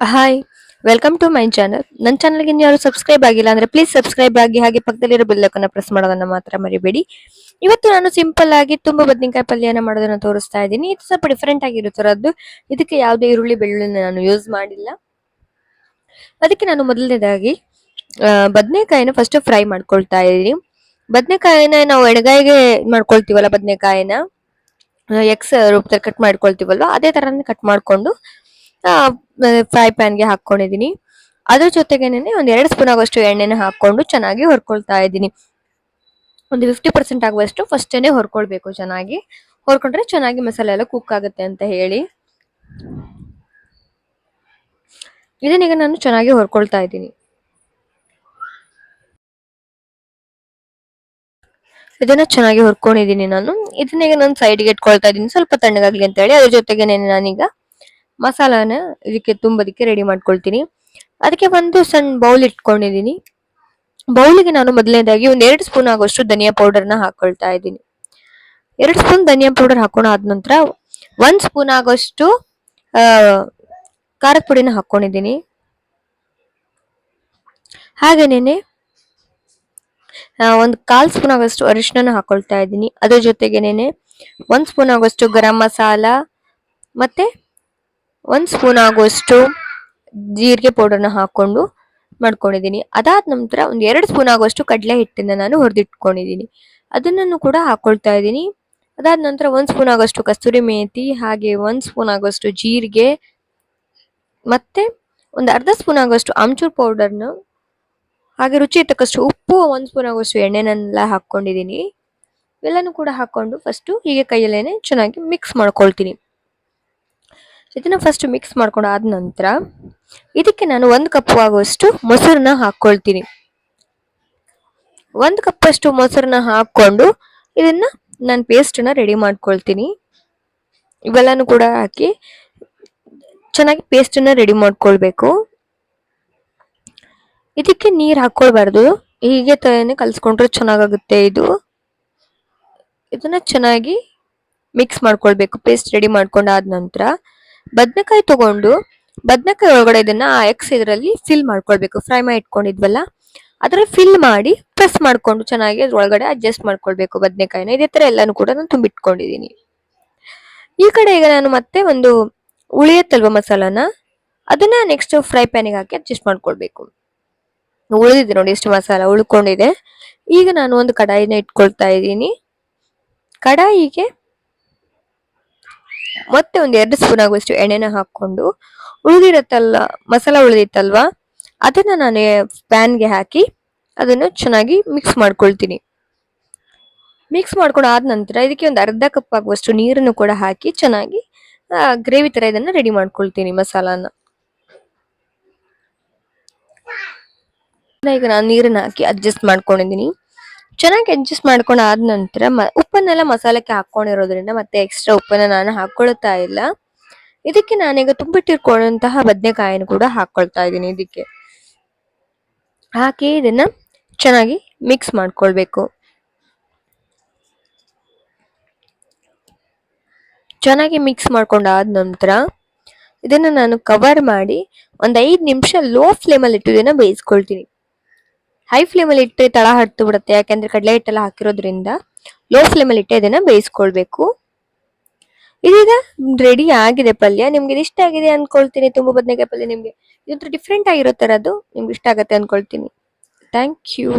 Hi welcome to my channel ನನ್ನ ಚಾನಲ್ಗೆ ಯಾರು ಸಬ್ಸ್ಕ್ರೈಬ್ ಆಗಿಲ್ಲ ಅಂದ್ರೆ ಪ್ಲೀಸ್ ಸಬ್ಸ್ಕ್ರೈಬ್ ಆಗಿ ಹಾಗೆ ಪಕ್ಕದಲ್ಲಿರೋ ಬಿಲ್ಲಕನ್ನ ಪ್ರೆಸ್ ಮಾಡೋದನ್ನ ಮಾತ್ರ ಮರಿಬೇಡಿ. ಇವತ್ತು ನಾನು ಸಿಂಪಲ್ ಆಗಿ ತುಂಬಾ ಬದನೆಕಾಯಿ ಪಲ್ಯನ ಮಾಡೋದನ್ನ ತೋರಿಸ್ತಾ ಇದ್ದೀನಿ. ಇದು ಸ್ವಲ್ಪ ಡಿಫ್ರೆಂಟ್ ಆಗಿರುತ್ತರದ್ದು ಇದಕ್ಕೆ ಯಾವುದೇ ಈರುಳ್ಳಿ ಬೆಳ್ಳುಳ್ಳಿನ ನಾನು ಯೂಸ್ ಮಾಡಿಲ್ಲ. ಅದಕ್ಕೆ ನಾನು ಮೊದಲನೇದಾಗಿ ಬದನೆಕಾಯಿನ ಫಸ್ಟ್ ಫ್ರೈ ಮಾಡ್ಕೊಳ್ತಾ ಇದ್ದೀನಿ. ಬದನೆಕಾಯಿನ ನಾವು ಎಡಗಾಯಿಗೆ ಮಾಡ್ಕೊಳ್ತೀವಲ್ಲ ಬದನೆಕಾಯಿನ ಎಕ್ಸ್ ರೂಪದಲ್ಲಿ ಕಟ್ ಮಾಡ್ಕೊಳ್ತೀವಲ್ವ, ಅದೇ ತರನೇ ಕಟ್ ಮಾಡ್ಕೊಂಡು ಫ್ರೈ ಪ್ಯಾನ್ಗೆ ಹಾಕೊಂಡಿದೀನಿ ಅದ್ರ ಜೊತೆಗೇನೆ ಒಂದ್ ಎರಡು ಸ್ಪೂನ್ ಆಗುವಷ್ಟು ಎಣ್ಣೆನ ಹಾಕೊಂಡು ಚೆನ್ನಾಗಿ ಹೊರ್ಕೊಳ್ತಾ ಇದ್ದೀನಿ. ಒಂದು ಫಿಫ್ಟಿ ಪರ್ಸೆಂಟ್ ಆಗುವಷ್ಟು ಫಸ್ಟೇನೆ ಹೊರ್ಕೊಳ್ಬೇಕು ಚೆನ್ನಾಗಿ. ಹೊರ್ಕೊಂಡ್ರೆ ಚೆನ್ನಾಗಿ ಮಸಾಲೆ ಎಲ್ಲ ಕುಕ್ ಆಗುತ್ತೆ ಅಂತ ಹೇಳಿ. ಇದನ್ನೀಗ ನಾನು ಚೆನ್ನಾಗಿ ಹೊರ್ಕೊಳ್ತಾ ಇದ್ದೀನಿ. ಇದನ್ನ ಚೆನ್ನಾಗಿ ಹೊರ್ಕೊಂಡಿದ್ದೀನಿ ನಾನು. ಇದನ್ನೀಗ ನಾನು ಸೈಡ್ಗೆ ಇಟ್ಕೊಳ್ತಾ ಇದ್ದೀನಿ. ಸ್ವಲ್ಪ ತಣ್ಣಗಾಗ್ಲಿ ಅಂತ ಹೇಳಿ. ಅದ್ರ ಜೊತೆಗೆ ನಾನೀಗ ಮಸಾಲಾನ ಇದಕ್ಕೆ ತುಂಬೋದಕ್ಕೆ ರೆಡಿ ಮಾಡ್ಕೊಳ್ತೀನಿ. ಅದಕ್ಕೆ ಒಂದು ಸಣ್ಣ ಬೌಲ್ ಇಟ್ಕೊಂಡಿದ್ದೀನಿ. ಬೌಲಿಗೆ ನಾನು ಮೊದಲನೇದಾಗಿ ಒಂದು ಎರಡು ಸ್ಪೂನ್ ಆಗೋಷ್ಟು ಧನಿಯಾ ಪೌಡರ್ನ ಹಾಕೊಳ್ತಾ ಇದ್ದೀನಿ. ಎರಡು ಸ್ಪೂನ್ ಧನಿಯಾ ಪೌಡರ್ ಹಾಕೊಂಡು ಆದ ನಂತರ ಒಂದು ಸ್ಪೂನ್ ಆಗೋಷ್ಟು ಖಾರದ ಪುಡಿನ ಹಾಕೊಂಡಿದ್ದೀನಿ. ಹಾಗೇನೇನೆ ಒಂದು ಕಾಲು ಸ್ಪೂನ್ ಆಗೋಷ್ಟು ಅರಿಶಿನ ಹಾಕೊಳ್ತಾ ಇದ್ದೀನಿ. ಅದ್ರ ಜೊತೆಗೇನೆ ಒಂದು ಸ್ಪೂನ್ ಆಗೋಷ್ಟು ಗರಂ ಮಸಾಲ, ಮತ್ತೆ ಒಂದ್ ಸ್ಪೂನ್ ಆಗುವಷ್ಟು ಜೀರಿಗೆ ಪೌಡರ್ನ ಹಾಕ್ಕೊಂಡು ಮಾಡ್ಕೊಂಡಿದ್ದೀನಿ. ಅದಾದ ನಂತರ ಒಂದು ಎರಡು ಸ್ಪೂನ್ ಆಗುವಷ್ಟು ಕಡಲೆ ಹಿಟ್ಟಿನ ನಾನು ಹುರಿದಿಟ್ಕೊಂಡಿದ್ದೀನಿ. ಅದನ್ನು ಕೂಡ ಹಾಕ್ಕೊಳ್ತಾ ಇದ್ದೀನಿ. ಅದಾದ ನಂತರ ಒಂದು ಸ್ಪೂನ್ ಆಗೋಷ್ಟು ಕಸ್ತೂರಿ ಮೇಥಿ ಹಾಗೆ ಒಂದು ಸ್ಪೂನ್ ಆಗುವಷ್ಟು ಜೀರಿಗೆ, ಮತ್ತೆ ಒಂದು ಅರ್ಧ ಸ್ಪೂನ್ ಆಗುವಷ್ಟು ಆಮ್ಚೂರ್ ಪೌಡರ್ನ, ಹಾಗೆ ರುಚಿ ತಕ್ಕಷ್ಟು ಉಪ್ಪು, ಒಂದು ಸ್ಪೂನ್ ಆಗುವಷ್ಟು ಎಣ್ಣೆನೆಲ್ಲ ಹಾಕ್ಕೊಂಡಿದ್ದೀನಿ ಇವೆಲ್ಲನೂ ಕೂಡ ಹಾಕ್ಕೊಂಡು ಫಸ್ಟು ಹೀಗೆ ಕೈಯಲ್ಲೇ ಚೆನ್ನಾಗಿ ಮಿಕ್ಸ್ ಮಾಡ್ಕೊಳ್ತೀನಿ. ಇದನ್ನ ಫಸ್ಟ್ ಮಿಕ್ಸ್ ಮಾಡ್ಕೊಂಡು ಆದ ನಂತರ ಇದಕ್ಕೆ ನಾನು ಒಂದು ಕಪ್ ಆಗುವಷ್ಟು ಮೊಸರನ್ನ ಹಾಕ್ಕೊಳ್ತೀನಿ. ಒಂದು ಕಪ್ಪಷ್ಟು ಮೊಸರನ್ನ ಹಾಕ್ಕೊಂಡು ಇದನ್ನ ನಾನು ಪೇಸ್ಟನ್ನ ರೆಡಿ ಮಾಡ್ಕೊಳ್ತೀನಿ. ಇವೆಲ್ಲನೂ ಕೂಡ ಹಾಕಿ ಚೆನ್ನಾಗಿ ಪೇಸ್ಟನ್ನ ರೆಡಿ ಮಾಡ್ಕೊಳ್ಬೇಕು. ಇದಕ್ಕೆ ನೀರು ಹಾಕ್ಕೊಳ್ಬಾರ್ದು. ಹೀಗೆ ತರನೇ ಕಲಸ್ಕೊಂಡ್ರೆ ಚೆನ್ನಾಗಾಗುತ್ತೆ ಇದು. ಇದನ್ನ ಚೆನ್ನಾಗಿ ಮಿಕ್ಸ್ ಮಾಡ್ಕೊಳ್ಬೇಕು. ಪೇಸ್ಟ್ ರೆಡಿ ಮಾಡ್ಕೊಂಡಾದ ನಂತರ. ಬದನೆಕಾಯಿ ತಗೊಂಡು, ಬದನೆಕಾಯಿ ಒಳಗಡೆ ಇದನ್ನ ಎಕ್ಸ್ ಇದರಲ್ಲಿ ಫಿಲ್ ಮಾಡ್ಕೊಳ್ಬೇಕು. ಫ್ರೈ ಮಾಡಿ ಇಟ್ಕೊಂಡಿದ್ವಲ್ಲ ಅದರ ಫಿಲ್ ಮಾಡಿ ಪ್ರೆಸ್ ಮಾಡ್ಕೊಂಡು ಚೆನ್ನಾಗಿ ಅದ್ರೊಳಗಡೆ ಅಡ್ಜಸ್ಟ್ ಮಾಡ್ಕೊಳ್ಬೇಕು ಬದನೆಕಾಯಿನ. ಇದೇ ತರ ಎಲ್ಲಾನು ಕೂಡ ನಾನು ತುಂಬಿಟ್ಕೊಂಡಿದ್ದೀನಿ ಈ ಕಡೆ ಈಗ ನಾನು ಮತ್ತೆ ಒಂದು ಉಳಿಯತ್ತಲ್ವ ಮಸಾಲಾನ, ಅದನ್ನ ನೆಕ್ಸ್ಟ್ ಫ್ರೈ ಪ್ಯಾನಿಗೆ ಹಾಕಿ ಅಡ್ಜಸ್ಟ್ ಮಾಡ್ಕೊಳ್ಬೇಕು. ಉಳಿದಿದೆ ನೋಡಿ ಎಷ್ಟು ಮಸಾಲ ಉಳ್ಕೊಂಡಿದೆ. ಈಗ ನಾನು ಒಂದು ಕಡಾಯಿನ ಇಟ್ಕೊಳ್ತಾ ಇದ್ದೀನಿ. ಕಡಾಯಿಗೆ ಮತ್ತೆ ಒಂದು ಎರಡು ಸ್ಪೂನ್ ಆಗುವಷ್ಟು ಎಣ್ಣೆನ ಹಾಕೊಂಡು ಉಳಿದಿರತ್ತಲ್ಲ, ಮಸಾಲ ಉಳಿದಿತ್ತಲ್ವಾ, ಅದನ್ನ ನಾನು ಪ್ಯಾನ್ಗೆ ಹಾಕಿ ಅದನ್ನು ಚೆನ್ನಾಗಿ ಮಿಕ್ಸ್ ಮಾಡ್ಕೊಳ್ತೀನಿ. ಮಿಕ್ಸ್ ಮಾಡ್ಕೊಂಡು ಆದ ನಂತರ ಇದಕ್ಕೆ ಒಂದು ಅರ್ಧ ಕಪ್ ಆಗುವಷ್ಟು ನೀರನ್ನು ಕೂಡ ಹಾಕಿ ಚೆನ್ನಾಗಿ ಗ್ರೇವಿ ತರ ಇದನ್ನ ರೆಡಿ ಮಾಡ್ಕೊಳ್ತೀನಿ ಮಸಾಲಾನ. ಈಗ ನಾನು ನೀರನ್ನ ಹಾಕಿ ಅಡ್ಜಸ್ಟ್ ಮಾಡ್ಕೊಂಡಿದ್ದೀನಿ. ಚೆನ್ನಾಗಿ ಅಡ್ಜಸ್ಟ್ ಮಾಡ್ಕೊಂಡು ಆದ ನಂತರ ಮ, ಉಪ್ಪನ್ನೆಲ್ಲ ಮಸಾಲಕ್ಕೆ ಹಾಕೊಂಡಿರೋದ್ರಿಂದ ಮತ್ತೆ ಎಕ್ಸ್ಟ್ರಾ ಉಪ್ಪನ್ನ ನಾನು ಹಾಕೊಳ್ತಾ ಇಲ್ಲ. ಇದಕ್ಕೆ ನಾನೀಗ ತುಂಬಿಟ್ಟಿರ್ಕೊಂಡಂತಹ ಬದನೆಕಾಯಿನ ಕೂಡ ಹಾಕೊಳ್ತಾ ಇದ್ದೀನಿ ಇದಕ್ಕೆ. ಹಾಕಿ ಇದನ್ನ ಚೆನ್ನಾಗಿ ಮಿಕ್ಸ್ ಮಾಡ್ಕೊಳ್ಬೇಕು. ಚೆನ್ನಾಗಿ ಮಿಕ್ಸ್ ಮಾಡ್ಕೊಂಡಾದ ನಂತರ ಇದನ್ನ ನಾನು ಕವರ್ ಮಾಡಿ ಒಂದು ಐದು ನಿಮಿಷ ಲೋ ಫ್ಲೇಮಲ್ಲಿ ಇಟ್ಟು ಇದನ್ನ ಬೇಯಿಸ್ಕೊಳ್ತೀನಿ. ಹೈ ಫ್ಲೇಮಲ್ಲಿ ಇಟ್ಟರೆ ತಳ ಹತ್ತು ಬಿಡುತ್ತೆ ಯಾಕೆಂದ್ರೆ ಕಡಲೆ ಹಿಟ್ಟೆಲ್ಲ ಹಾಕಿರೋದ್ರಿಂದ ಲೋ ಫ್ಲೇಮಲ್ಲಿ ಇಟ್ಟೆ ಇದನ್ನ ಬೇಯಿಸ್ಕೊಳ್ಬೇಕು. ಇದೀಗ ರೆಡಿ ಆಗಿದೆ ಪಲ್ಯ. ನಿಮ್ಗೆ ಇಷ್ಟ ಆಗಿದೆ ಅನ್ಕೊಳ್ತೀನಿ. ತುಂಬಾ ಬದನೆಕಾಯಿ ಪಲ್ಯ ನಿಮ್ಗೆ. ಇದೊಂಥರ ಡಿಫ್ರೆಂಟ್ ಆಗಿರೋ ಅದು ನಿಮ್ಗೆ ಇಷ್ಟ ಆಗತ್ತೆ ಅನ್ಕೊಳ್ತೀನಿ. Thank you